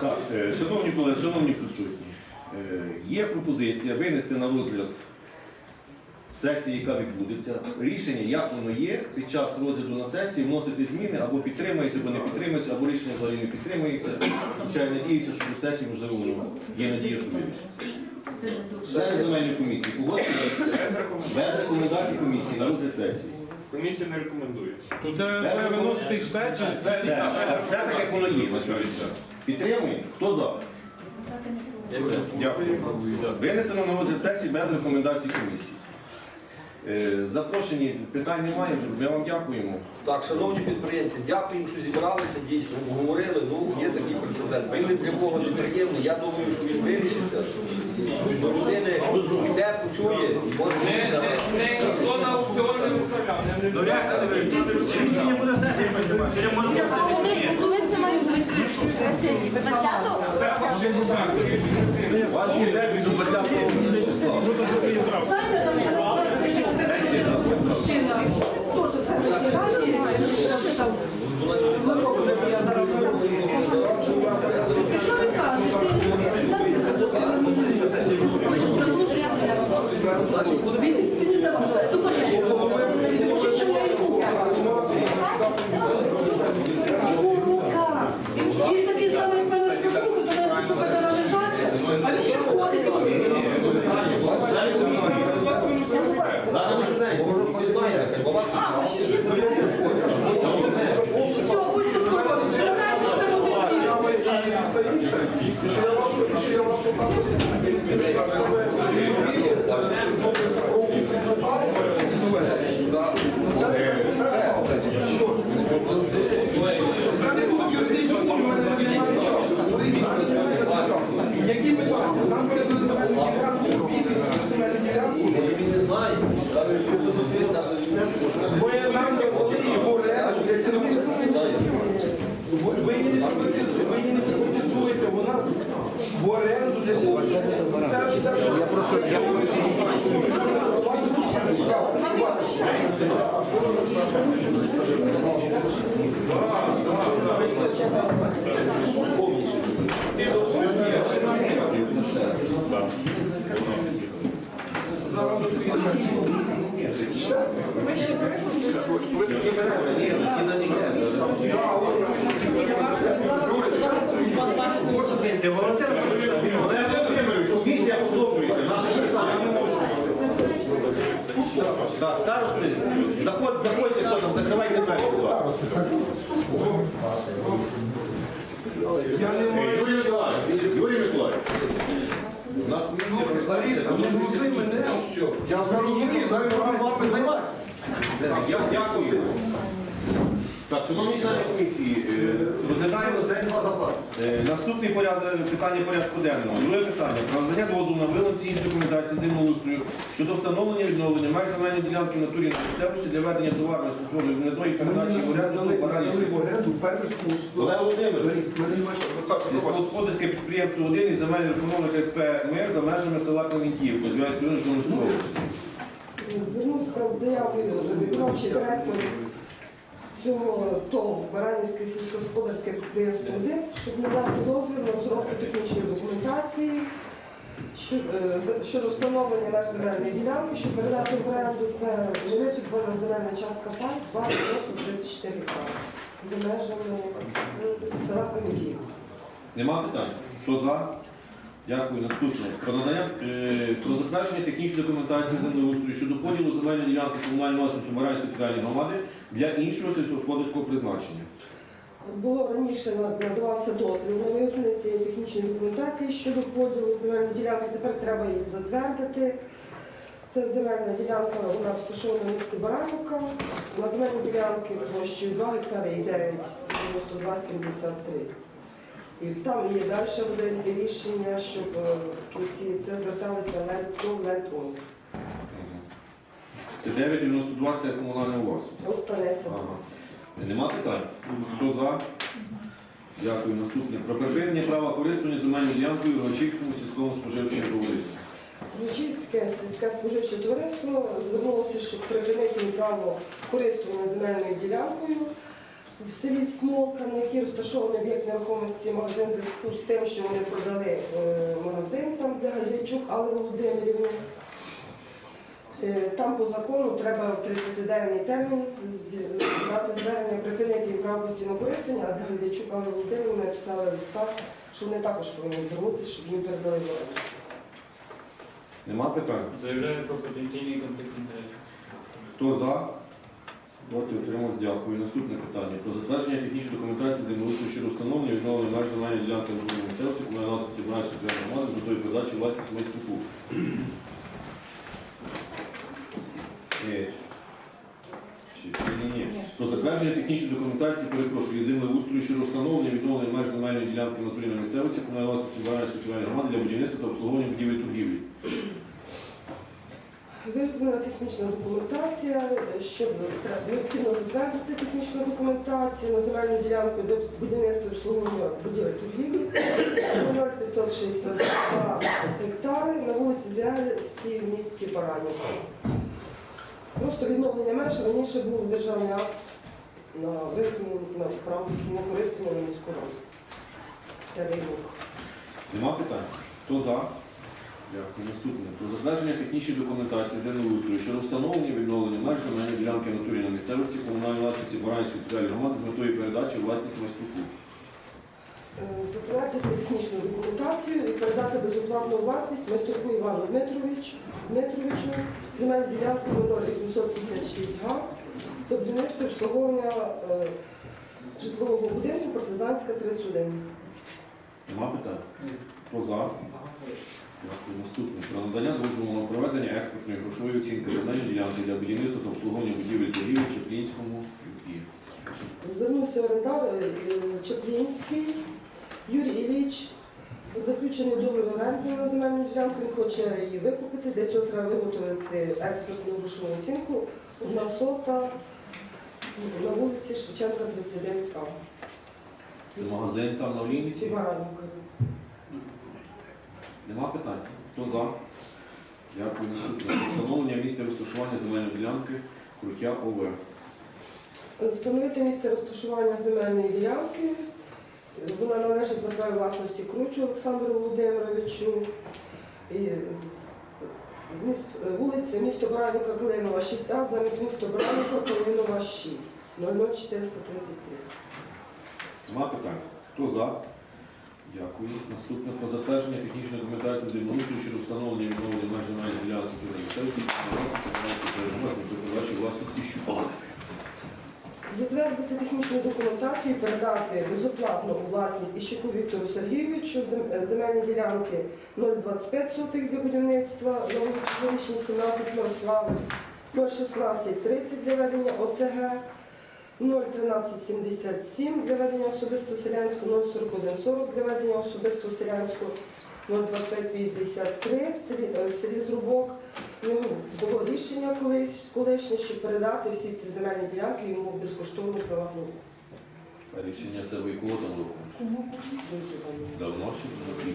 Так, е, шановні колеги, шановні присутні, е, є пропозиція винести на розгляд сесії, яка відбудеться. Рішення, як воно є, під час розгляду на сесії вносити зміни або підтримується, або не підтримується, або рішення взагалі не підтримується. Хоча я надіюся, що до сесії, можливо, воно є надія, що вирішиться. Члени земельної комісії, погодьтеся без рекомендацій комісії на розгляд сесії. Комісія не рекомендує. То це ви виносите все чи Все, все так, як воно є на. Підтримуємо? Хто за? Дякую. Винесено на розгляд сесії без рекомендацій комісії. Е, Запрошені питань немає, вже. ми вам дякуємо. Так, шановні підприємці, дякуємо, що зібралися, дійсно обговорили. Ну, є такий прецедент. Він не прямого неприємний. Я думаю, що він вирішиться. До людини йде, почує, може Не, не, не, ніхто на аукціон не виставляв. Не, А коли, це має бути? 20-го? Ваші контакти. У вас є термін до 20 числа. Знаєте, там ще мужчина, теж селищний раді, теж там. Що ви кажете? Він ти не давав. Слухай, може чоловіку. Його рука. Він такий самий в мене з руку, до нас рука зараз лежача, а він ще ходить. Зараз ми швиденько. не знає, бо вас А, ще ж є. Все, будьте здорові, збирайтеся на житті. він не знає. Каже, що ви зустріли, каже, все. Ви її не приватизуєте, ви її не приватизуєте, вона в оренду для себе. Це ж це ж я просто Ні, засідання йде. Олег Володимирович, комісія продовжується. Так, старости, заходь, заходьте, потім, закривайте двері, будь ласка. Е, Юрій Миколаївич, Юрій Миколаївич. У нас Лариса, ну грузи мене, все. Я вже розумію, зараз вам вами займатися. Я дякую. Так, шановні члени комісії, е, розглядаємо е, наступний порядок, питання порядку денного. Друге питання. Про надання дозволу на іншої документації землеустрою щодо встановлення відновлення меж земельної ділянки в натурі на місцевості для ведення товарної сільської виробної передачі в оренду в оренду Олег Володимирович, що Господарське підприємство 1 із земель реформованих СП МЕР за межами села Кам'янківка, Зв'язку Журналістської області. Звернувся з заявою виконавчий директор цього ТОВ Баранівське сільськогосподарське підприємство «Один», щоб надати дозвіл на розробку технічної документації е, щодо встановлення меж земельної ділянки, щоб передати в оренду це невиписана земельна частка пай 2,34 гектара за межами е, села Кам'янківка. Нема питань? Хто за? Дякую. Наступне. Про е, про затвердження технічної документації землеустрою щодо поділу земельної ділянки комунальної власності Маранської територіальної громади для іншого сільськогосподарського призначення. Було раніше надавався дозвіл на виготовлення цієї технічної документації щодо поділу земельної ділянки. Тепер треба її затвердити. Це земельна ділянка, вона розташована в місті Баранівка. На земельній ділянці площею 2 гектари і 9,92,73. І там є далі буде рішення, щоб е, в кінці це зверталися Лентон Лентон. Це 9,92 це комунальна власність. Останеться. Ага. Нема питань? Хто за? Дякую. Наступне. Про припинення права користування земельною ділянкою Рогачівському сільському споживчому товариству. Лучівське сільське споживче товариство звернулося, щоб припинити право користування земельною ділянкою. В селі Смолка, на якій розташований об'єкт нерухомості магазин в зв'язку з тим, що вони продали е, магазин там для Гайдайчук Алли Володимирівни. Е, Там по закону треба в 30-денний термін здати звернення, припинити їм право постійного користування, а для Гайдайчук Алли Володимирівни написали листа, що вони також повинні звернутися, щоб їм передали в. Нема питань? Заявляю про потенційний конфлікт інтересів. Хто за? Проти утримався, дякую. Наступне питання. Про затвердження технічної документації землеустрою щодо встановлення відновлення меж земельної ділянки території місцевості, комунальної власності Бранської територіальної громади з метою передачі власність майструку. Е. Про затвердження технічної документації, перепрошую, землеустрою щодо встановлення відновлення меж земельної ділянки на місцевості, комунальної власності Бранської територіальної громади для будівництва та обслуговування будівель торгівлі. Виготовлена технічна документація, що необхідно затвердити технічну документацію на земельну ділянку для будівництва обслуговування будівель торгівлі 0,562 гектари на вулиці Зряльській в місті Баранівка. Просто відновлення меж раніше був державний акт на виготовлення на право постійного користування на міську. Це ринок. Нема питань? Хто за? Дякую. Наступне. Про затвердження технічної документації землеустрою щодо встановлення відновлення меж земельної ділянки натурі на місцевості комунальної власності Баранської територіальної громади з метою передачі у власність майструку. Е, Затвердити технічну документацію і передати безоплатну власність майструку Івану Дмитровичу, Дмитровичу земельну ділянку номер 856 га до будівництва обслуговування е, житлового будинку партизанська 31. Нема питань? Хто за? Дякую. Наступне. Про надання дозволу на проведення експертної грошової оцінки земельної ділянки для будівництва та обслуговування будівель торгівлі в Чеплінському ЮПІ. Звернувся орендар е, Чаплінський Юрій Ілліч. Заключений договір оренди на земельну ділянку, він хоче її викупити. Для цього треба виготовити експертну грошову оцінку. Одна сота на вулиці Шевченка 39А. Це магазин там на Олійниці. Ці Баранівка. Нема питань? Хто за? Дякую. Наступне. Встановлення місця розташування земельної ділянки Крутя ОВ. Встановити місце розташування земельної ділянки. Вона належить на праві власності Кручу Олександру Володимировичу. І з- міст, вулиця місто Баранівка Калинова 6А, замість місто Баранівка Калинова 6, 00433. Нема питань? Хто за? Дякую. Наступне про затвердження технічної документації землеустрою щодо встановлення відновлення меж земельної ділянки до передачі власності Щукова. Затвердити технічну документацію і передати безоплатно у власність Іщуку Віктору Сергійовичу зем- земельні ділянки 0,25 сотих для будівництва на вулиці Зарічній 17 Морслави, 0,1630 для ведення ОСГ, 0,1377 для ведення особисто селянського, 0,4140 для ведення особисто селянського, 0,2553 в селі, е, в селі Зрубок. Ну, було рішення колись колишнє, щоб передати всі ці земельні ділянки йому безкоштовно приватну власність. А Рішення це ви якого там року? Дуже давно. Давно ще?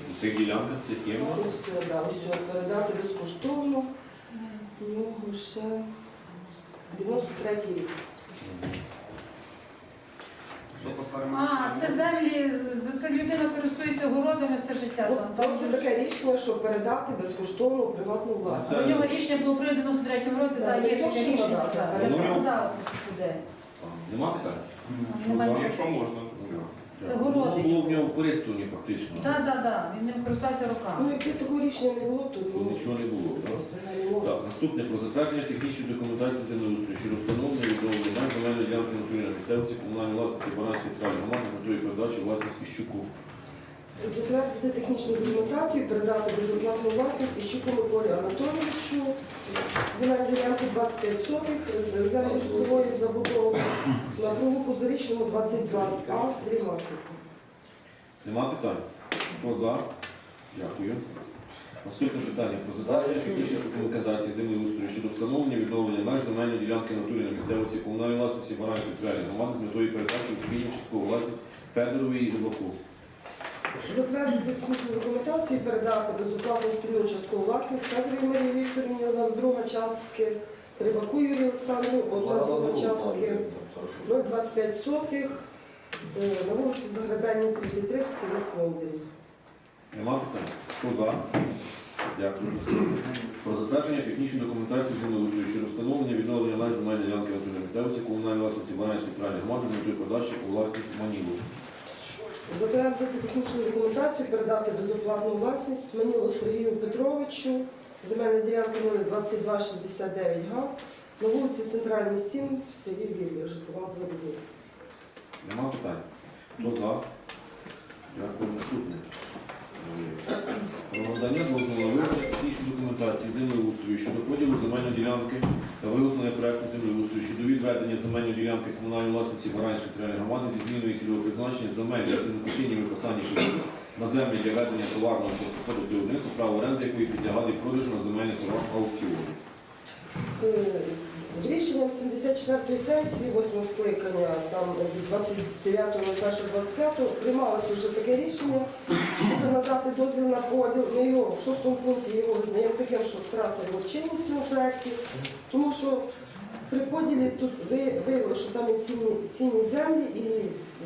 По цих ділянках цих є? Ось, да, ось передати безкоштовно. У нього ще 93 рік. Що по старому? А, це землі, з- це людина користується городами все життя. Ну, Там, Просто таке рішення, щоб передати безкоштовно у приватну власність. до нього рішення було прийнято в 93-му році, так, є таке що рішення. надати, так. а Я воно- туди. Нема питань? Немає. за? Якщо можна. Це городи. Воно було в нього в користуванні фактично. Так, так, так, він ним користувався Ну, роками. якби такого рішення не було, то ну, нічого не було. так? взагалі не можна. Так, наступне про затвердження технічної документації землеустрою щодо встановлення і відновлення земельної ділянки натурі на місцевості комунальної власності Баранської територіальної громади з метою передачі у власність Іщуку. Затвердити технічну документацію, передати безоплатну власність Іщуку Миколі Анатолійовичу, земельну ділянку 25 сотих, землі житлової забудови на кругу Позарічному 22А в селі. Нема питань? Хто за? Дякую. Наступне питання про затвердження технічної документації землеустрою щодо встановлення відновлення меж земельної ділянки натурі на місцевості комунальної власності Баранської територіальної громади з метою передачі у спільну часткову власність Федорові і Рибаку. Затвердити технічну документацію і передати безоплатну спільну часткову власність Федорі Марії Вікторівні, вона друга частки Рибаку Юрію Олександру, одна друга частки 0,25 сотих е, на вулиці Загребельній, 33 в селі Свондарі. Нема питань? Хто за? Дякую. Про затвердження технічної документації землеустрою щодо встановлення відновлення меж земельної ділянки на місцевості комунальної власності Баранської територіальної громади з метою подачі у власність Манілу. Затвердити технічну документацію, передати безоплатну власність Манілу Сергію Петровичу, земельна ділянка номер 2269 га, на вулиці Центральній 7 в селі Вір'я, житлова згодові. Нема питань? Хто за? Дякую. Наступне. Про надання дозволу технічної документації землеустрою щодо поділу земельної ділянки виготовлення проекту землеустрою щодо відведення земельної ділянки комунальної власності Баранської територіальної громади зі зміною цільового призначення земель для сінокосіння випасання на землі для ведення товарного сільськогосподарського виробництва, право оренди якої підлягали продажу на земельний товар аукціону. Е, Рішенням 74-ї сесії 8 скликання, там від 29.01.25 приймалося вже таке рішення, щоб надати дозвіл на поділ. Ми його в шостому пункті його визнаємо таким, що втратив його чинність в цьому проєкті, тому що при поділі тут ви- виявилося, що там є цінні, цінні землі і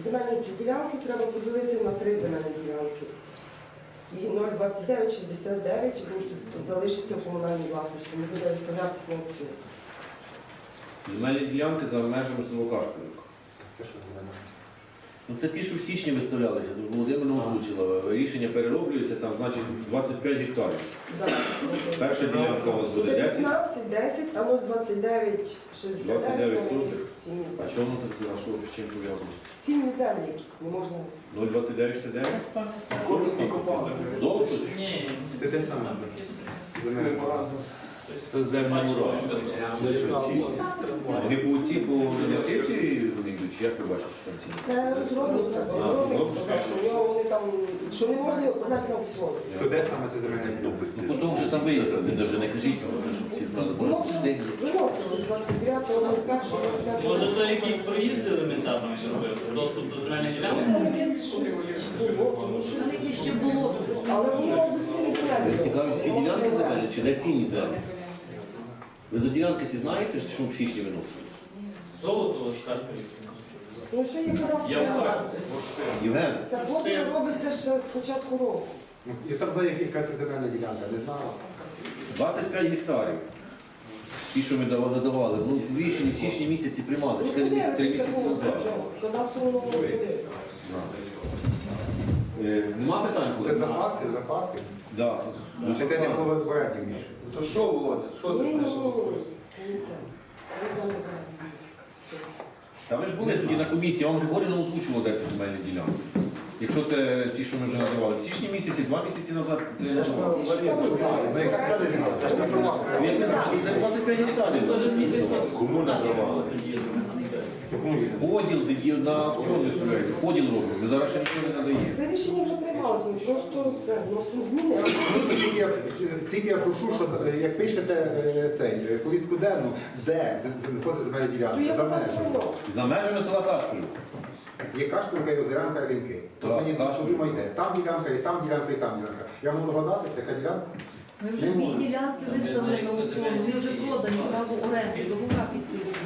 земельну цю ділянку треба поділити на три земельні ділянки. І 0,2969 залишиться в комунальній власності, не буде виставлятися на аукціон. Земельні ділянки за межами село Кашківка. Ну це ті, що в січні виставлялися, тож Володимирна озвучила. Рішення перероблюється, там значить 25 гектарів. Да. Перша ділянка у вас буде 10. 15, 10, а 0,29, 69, 29 там сотих. якісь цінні А землі. що воно так а що з чим пов'язано? Цінні землі якісь, не можна. 0,29 69? Що ви? Золото? Ні, Це те саме. Це земля Вони по ці по інвестиції вони йдуть, чи як ви бачите, що там ціни? Це розробник. сказав, що вони там, що не можна його здати на аукціон. То де саме це земельна ділянка? Ну потім вже там де вже не кажіть це, щоб зразу Воно бачили. вже виносило з 29-го, 21-го, 25-го. може це якісь проїзди елементарно робив, щоб доступ до земельних ділянок? Там якесь щось було, ну, щось яке ще було, але воно до. Ви цікаві всі ділянки земельні чи де цінні землі? Ви за ділянки ці знаєте, що в січні виносили? Золото ось. Ну, все Я. Євген, Це поділ робиться ще з початку року. Ну, І там за яка це земельна ділянка, не знала. 25 гектарів. Ті, що ми дава- надавали, ну в рішенні в січні місяці приймали, 4 місяці, 3 місяці назад. Кадастровому подивитися. Е, Нема питань? Це колеги? запаси, запаси. Да. Ну, Чи це не було в оренді більше? То що, Володя? Що ти пишеш? ні. Це не те. Це не те. Та ви ж були тоді на комісії, я вам Григорівна озвучував, де ці земельні ділянки. Якщо це ці, що ми вже надавали. В січні місяці, два місяці назад три надавали. Ті, там Ну яка це не знала? Це не. Ну, ви Це 25 гектарів. Кому надавали? Поділ на аукціон виставляється, поділ робимо. Ми зараз ще нічого не надаємо. Це рішення вже приймалося, просто це вносимо зміни. а Тому що Тільки я, тільки я прошу, що е, як пишете е, цей е, повістку денну, де знаходиться земельна То ділянка, за межами. За межами села Кашків. Є Кашпілка і Озерянка ринки. От Так, мені Кашпілка. подумайте, там ділянка, і там ділянка, і там ділянка. Я можу догадатися, яка ділянка? Ми вже дві ділянки виставили на аукціон, вони вже продані, право оренди, договора підписуються.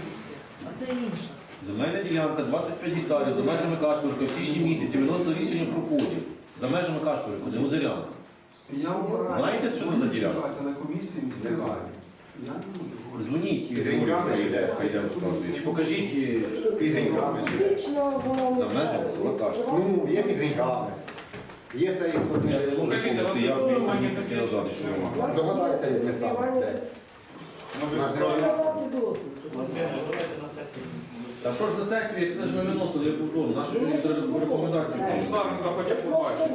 А це інше. Земельна ділянка 25 гектарів за межами Кашпорка в січні місяці виносили рішення про поділ. За межами Кашпорка, де Озерянка. Я. Знаєте, що це за ділянка? Слухайте, На комісії міській раді. Я не можу говорити. Дзвоніть, Під чи йде розказує. Чи Покажіть е. Воно За межами села Кашпілка. Ну, є під. Є це і тут. Я ж не можу помнити, я кілька місяців назад, що вас Догадайся є із міста, співання. де. Дати дозвіл. Давайте на сесії. Та що ж на сесію, як це ж ми виносили я повторно, нашу ж треба ж рекомендації. Ну, Староста хоче побачити.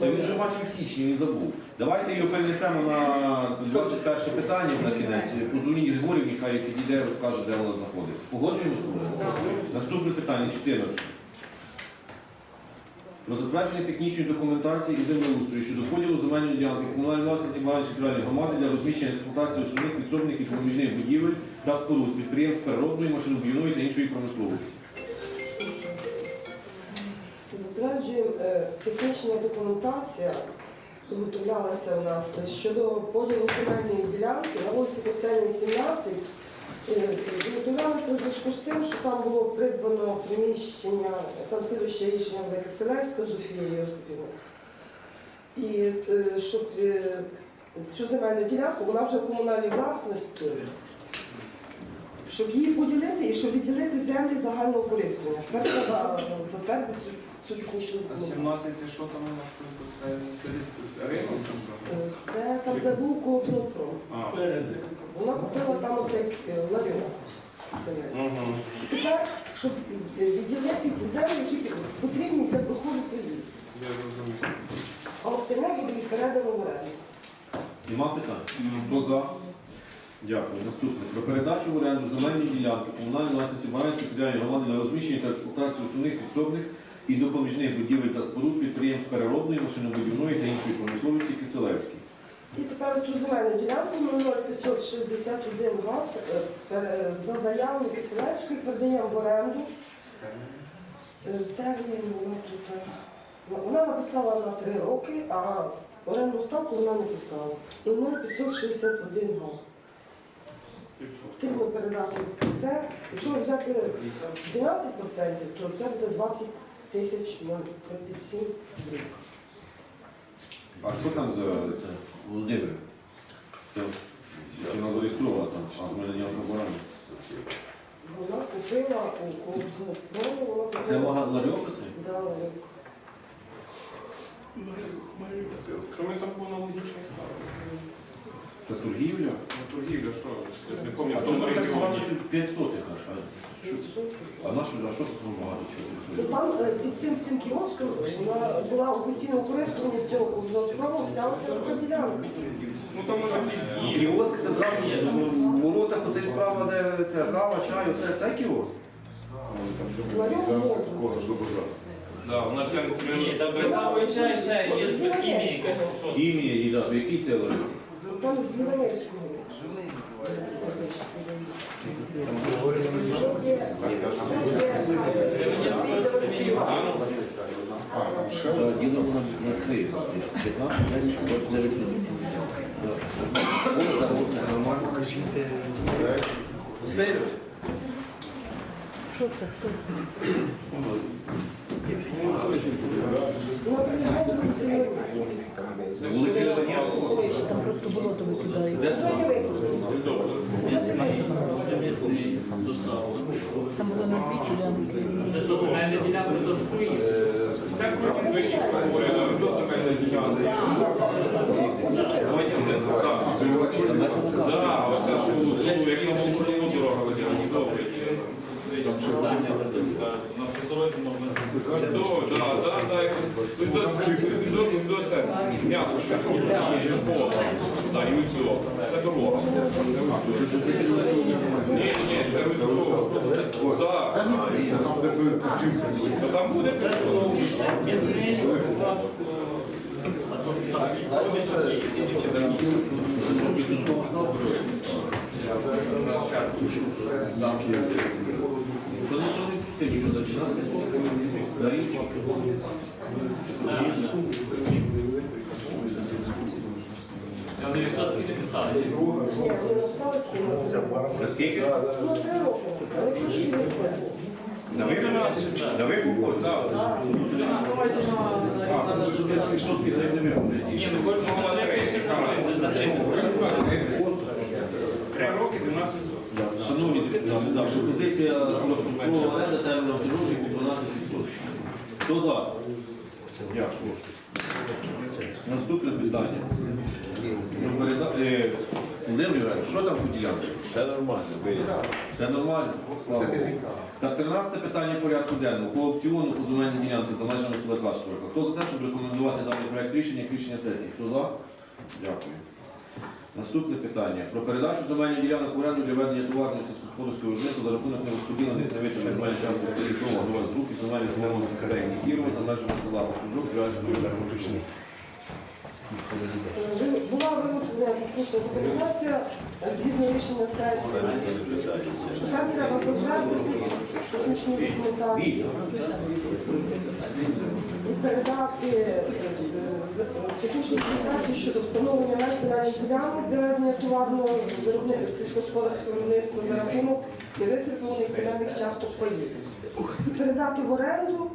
Та він вже бачив в січні, він забув. Давайте його перенесемо на 21 питання на кінець. Позвоніть Григорівні, хай підійде, розкаже, де вона знаходиться. Погоджуємося? Наступне питання 14. Про затвердження технічної документації і землеустрою щодо поділу земельної ділянки комунальної власності територіальної громади для розміщення експлуатації основних підсобних і проміжних будівель та споруд підприємств переробної, машинобудівної та іншої промисловості. Затверджуємо е, технічна документація виготовлялася у нас щодо поділу земельної ділянки на вулиці Костельній, 17. е, Виготовлялася в зв'язку з тим, що там було придбано приміщення, там слідуще рішення буде Киселевська Зофія Йосипівна. І е, щоб е, цю земельну ділянку, вона вже в комунальній власності, щоб її поділити і щоб відділити землі загального користування. Тепер треба затвердити цю, цю технічну А документацію. 17 це що там у нас тут? Ринок чи що? Е, Це там, де був Кооптонпром. А. Вона купила там оцей е. І Тепер, щоб е, відділити ці землі, які потрібні для доходу країни. Я розумію. А остальне буде передано в оренду. Нема питань? Хто за? Дякую. Наступне. Про передачу в оренду земельної ділянки комунальної власності Баранської територіальної громади на розміщення та експлуатацію основних підсобних і допоміжних будівель та споруд підприємств переробної, машинобудівної та іншої промисловості Киселевській. І тепер цю земельну ділянку 0561 га е, за заявою Киселевської передаємо в оренду. Е, Термін вона тут. е, Вона написала на 3 роки, а орендну ставку вона не писала. 0561 га. Потрібно передати це. Якщо взяти 12%, то це буде 20 тисяч 037 рік. А хто там за це? Володимир? Це вона зареєстрована там, а з мене ніякого. Вона купила у Кобзопрому, вона Це купила. магазин це? Да, ларьок. Що ми там по аналогічній ставили? Це торгівля? На торгівля, що? Я не пам'ятаю, в тому регіоні. 5 сотих аж. а на що, а що тут багато Ну, чого? Там е, під цим всім кіоском вона була у постійному користуванні цього Кобзопрому, вся оця така ділянка. Ну там може бути Кіоск це зразу в воротах оцей справа, де це кава, чай, оце це кіоск. Ларьок модний. Да, вона тягнеться Ні, чай ще є хімія якась. що? Хімія і да, який це ларьок? Там з Європейського. Е, Ділимо на, три, 15, 10, 29 суток. О, зараз це нормально. Василь, Що це? Хто це? Там просто це? Совмісний доставок. Там було на дві ділянки. Це що, земельна ділянка до проїзд? Це вищі говорили, до земельної ділянки. Так. Оце що як на Волкову дорога виділені, добре. На дорозі можна До, да, да, да, як- ось до- ось до- ось до це, м'ясо, що що, школа, да, і ось до. це дорога. Ні, ні, це ось до. За. То там буде присутній. Що не то не що до 16? Даріть. Я 900 не писали. Ні, вони написали тільки на три роки. Наскільки? Ну, три роки. Не. На викуп? На викуп? Так. А, вже 14 штук не викуплять. Ні, ну кожного речі, За 30 Три роки 12 сотень. Шановні да, пропозиція про проспору оренди терміном підручнику 12%. Хто за? Дякую. Наступне питання. Про переда- е, Володимир Іванович, що там по ділянці? Все нормально, виїзд. Це нормально? Слава Богу. Так, 13 питання порядку денного. По аукціону у земельній ділянки за межами села Кашторка. Хто за те, щоб рекомендувати даний проект рішення як рішення сесії? Хто за? Дякую. Наступне питання. Про передачу земельних ділянок в оренду для ведення товарного сільськогосподарського виробництва за рахунок нерозподілених завитими земельних часток Кирішова, Гова з рук і земельних змовлених середніх Кірова за межами села Покужок, зв'язаної енергетичної. Ви- Була виготовлена технічна документація згідно рішення сесії. Тепер треба затвердити технічну документацію. Передати е, з- технічну документацію щодо встановлення меж земельних ділянок для ведення товарного виробництва сільськогосподарського виробництва за рахунок невикріплених земельних часток паїв. І передати в оренду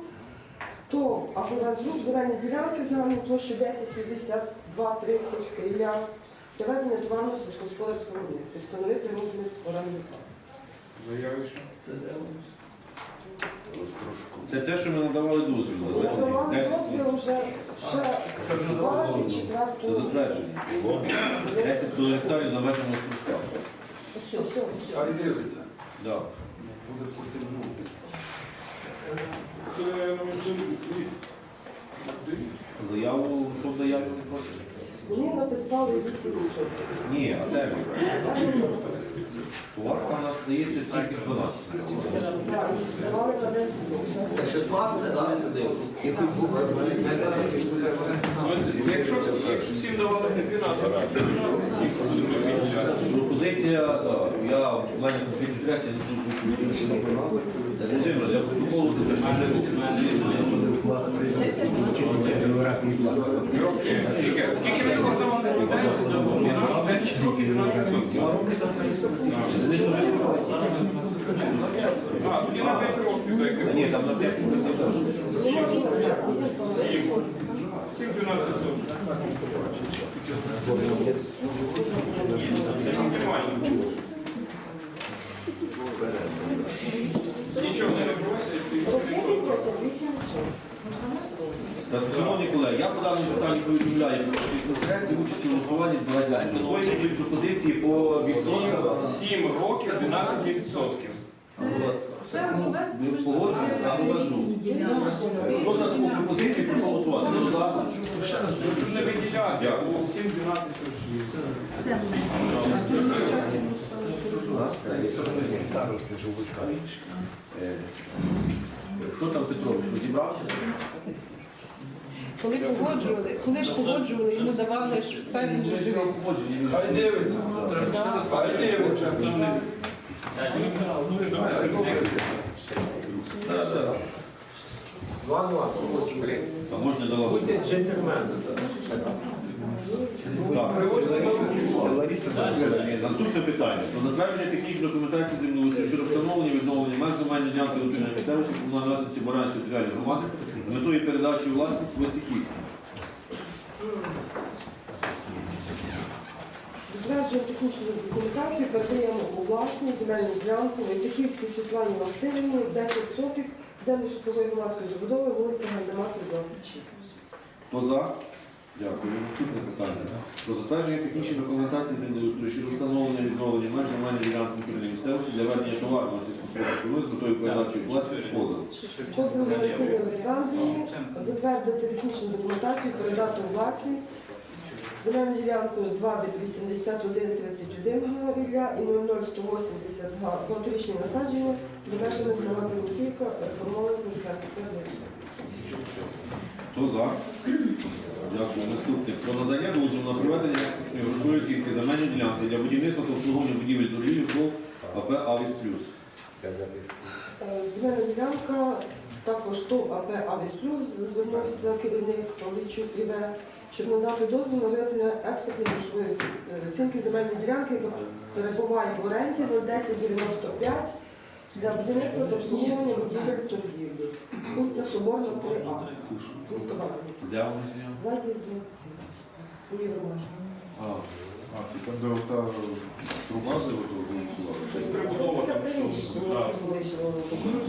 то Афрозрук земельні ділянки загальною площею 10, 52, 30 для для ведення товарного сільськогосподарського виробництва. Встановити розмір оренди. Це те, що ми надавали дозвіл. Ми давали дозвіл вже ще Це 24 затвердження. 10 гектарів за межами стружка. Все, все, все. Хай дивиться. Да. Буде потягнути. Це на межі. Заяву, що в заяві не просить? Мені написали 8%. Ні, а де? Товарка у нас здається тільки 12. Так, давали на 10 років. Це 16, так? Ну, Якщо всі- якщо всім давали по 12, то 12 всіх, що ми виділяємо. Пропозиція, так, я в мене конфлікт інтересів, я не чую, що Володимир, для протоколу це теж не Скільки? Скільки ви создавали? А, тоді на 5 років так. Ні, там на 5 не скажу. Не можна вже 7 7 12 сотень. Нічого. Не просять. Років просять 8%. Так, Шановні колеги, я по даному питанню повідомляю про конфлікт інтересів, участь у голосуванні давайте. Такої будуть пропозиції по відсотках. 7 років 12 відсотків. Це погоджуємо на розгляду. Хто за таку пропозицію, прошу голосувати. Хто за? Щоб не виділяти, Дякую. бо 7 12 це ж. Що там Петрович, розібрався? Коли погоджували, коли ж погоджували, йому давали ж все, він же дивився. Хай дивиться. Хай дивиться. А можна дала. Наступне питання. Про затвердження технічної документації землеустрою щодо встановлення відновлення меж земельної ділянки дотримання місцевості комунальної власності Баранської територіальної громади з метою передачі у власність Войцехівській. Затверджуємо технічну документацію, передаємо у власність земельну ділянку Войцехівській Світлані Васильівні 10 сотих землі житлової громадської забудови, вулиця Гайдамацької, 26. Хто за? Дякую. Наступне питання. Про затвердження технічної документації землеустрою щодо встановлення відновлення меж земельної ділянки територіальної місцевості для ведення товарного сільськогосподарського з метою передачі у власність позову. Позов Валентині Олександрівні затвердити технічну документацію, передати у власність земельну ділянку 2 від 8131 га і 00180 га багаторічні насадження за межами села Примітівка, реформованого КСП. Хто за? Дякую. Наступне. Про надання дозволу на проведення грошової оцінки земельної ділянки для будівництва та обслуговування будівель торгівлі ПОВ АП Авіс Плюс. Земельна ділянка, також ТОВ АП Авіс Плюс звернувся керівник Павлічук ІВ, щоб надати дозвіл на виготовлення експертної грошової оцінки земельної ділянки, яка перебуває в оренді 01095 для будівництва та обслуговування будівель торгівлі. Вулиця Соборна, 3А. Місто Баранів. Для? Ззаді цим. А, А, це там, де ота труба з того голосувала? Щось прибудова колишнього.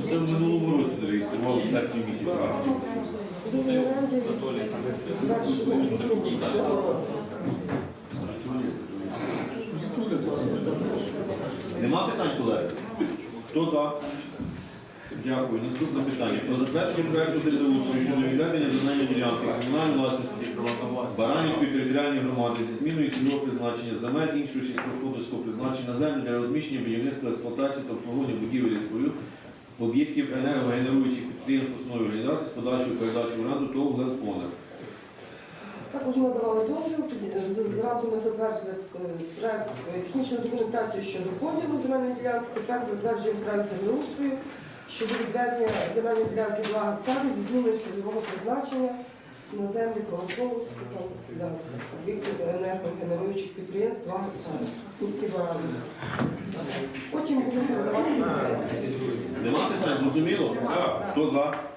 Це в минулому році зареєстрували в серпні місяці. Будівлі оренди 21 квітня цього року. Нема питань, колеги? Хто за? Дякую. Наступне питання. Про затвердження проекту землеустрою щодо відведення земельної ділянки комунальної власності Баранівської територіальної громади зі зміною цільового призначення земель іншого сільськогосподарського призначення землі для розміщення будівництва експлуатації та обслуговування будівель споруд об'єктів енергогенеруючих підприємств основної організації з подальшою передачою оренду ТОВ «Гленконер». Також ми надавали дозвіл, е, зразу ми затверджували е, проект е, технічну документацію щодо поділу земельної ділянки, тепер затверджуємо проект землеустрою щодо відведення земельної ділянки 2 гектари зі зміною цільового призначення на землі промисловості для об'єктів енергогенеруючих підприємств 2 гектари. Потім буду передавати. Нема зрозуміло? Хто за?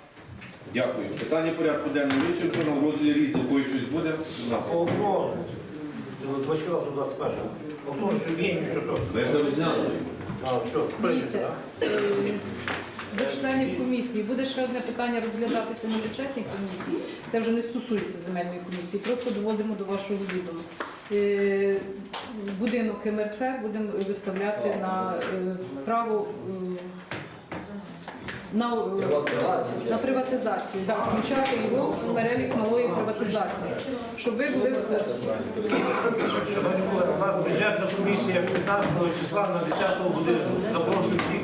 Дякую. Питання порядку денного вичерпано, в розділі різні, кої щось буде. Оксон. Батьки що 21. Оксон, що він, що то. Ви вже розняли. А, що, до членів комісії буде ще одне питання розглядатися на бюджетній комісії. Це вже не стосується земельної комісії, просто доводимо до вашого відома. Е, Будинок МРЦ будемо виставляти на е, право е, на, на приватизацію, да, включати його в перелік малої приватизації, щоб ви були це. Шановні колеги, у нас бюджетна комісія 15 числа на 10 годину. Запрошую всіх